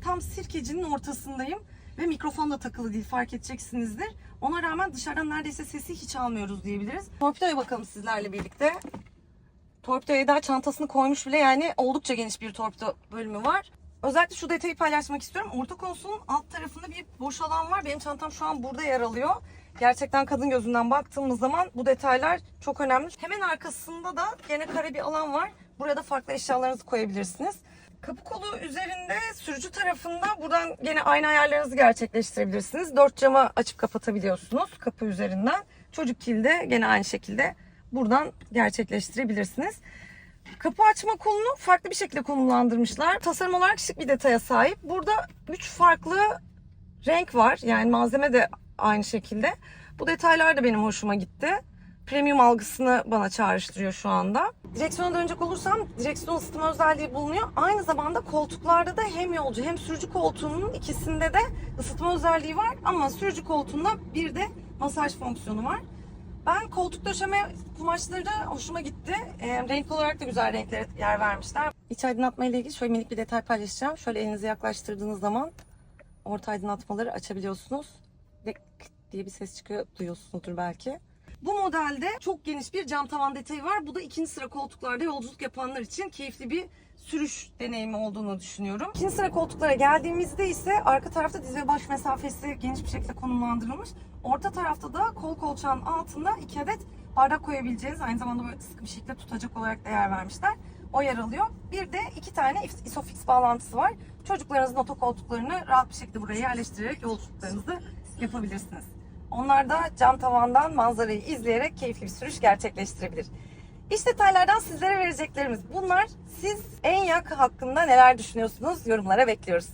tam sirkecinin ortasındayım. Ve mikrofon da takılı değil fark edeceksinizdir. Ona rağmen dışarıdan neredeyse sesi hiç almıyoruz diyebiliriz. Torpidoya bakalım sizlerle birlikte. Torpidoya daha çantasını koymuş bile yani oldukça geniş bir torpido bölümü var. Özellikle şu detayı paylaşmak istiyorum. Orta konsolun alt tarafında bir boş alan var. Benim çantam şu an burada yer alıyor. Gerçekten kadın gözünden baktığımız zaman bu detaylar çok önemli. Hemen arkasında da gene kare bir alan var. Buraya da farklı eşyalarınızı koyabilirsiniz. Kapı kolu üzerinde sürücü tarafında buradan gene aynı ayarlarınızı gerçekleştirebilirsiniz. Dört camı açıp kapatabiliyorsunuz kapı üzerinden. Çocuk kilidi gene aynı şekilde buradan gerçekleştirebilirsiniz. Kapı açma kolunu farklı bir şekilde konumlandırmışlar. Tasarım olarak şık bir detaya sahip. Burada üç farklı renk var. Yani malzeme de aynı şekilde. Bu detaylar da benim hoşuma gitti. Premium algısını bana çağrıştırıyor şu anda. Direksiyona dönecek olursam direksiyon ısıtma özelliği bulunuyor. Aynı zamanda koltuklarda da hem yolcu hem sürücü koltuğunun ikisinde de ısıtma özelliği var. Ama sürücü koltuğunda bir de masaj fonksiyonu var. Ben koltuk döşeme kumaşları hoşuma gitti. E, renk olarak da güzel renklere yer vermişler. İç aydınlatma ile ilgili şöyle minik bir detay paylaşacağım. Şöyle elinizi yaklaştırdığınız zaman orta aydınlatmaları açabiliyorsunuz. Kıt diye bir ses çıkıyor duyuyorsunuzdur belki. Bu modelde çok geniş bir cam tavan detayı var. Bu da ikinci sıra koltuklarda yolculuk yapanlar için keyifli bir sürüş deneyimi olduğunu düşünüyorum. İkinci sıra koltuklara geldiğimizde ise arka tarafta diz ve baş mesafesi geniş bir şekilde konumlandırılmış. Orta tarafta da kol kolçağın altında iki adet bardak koyabileceğiniz aynı zamanda böyle sıkı bir şekilde tutacak olarak değer vermişler. O yer alıyor. Bir de iki tane isofix bağlantısı var. Çocuklarınızın otokoltuklarını rahat bir şekilde buraya yerleştirerek yolculuklarınızı yapabilirsiniz. Onlar da cam tavandan manzarayı izleyerek keyifli bir sürüş gerçekleştirebilir. İş detaylardan sizlere vereceklerimiz bunlar. Siz en yak hakkında neler düşünüyorsunuz? Yorumlara bekliyoruz.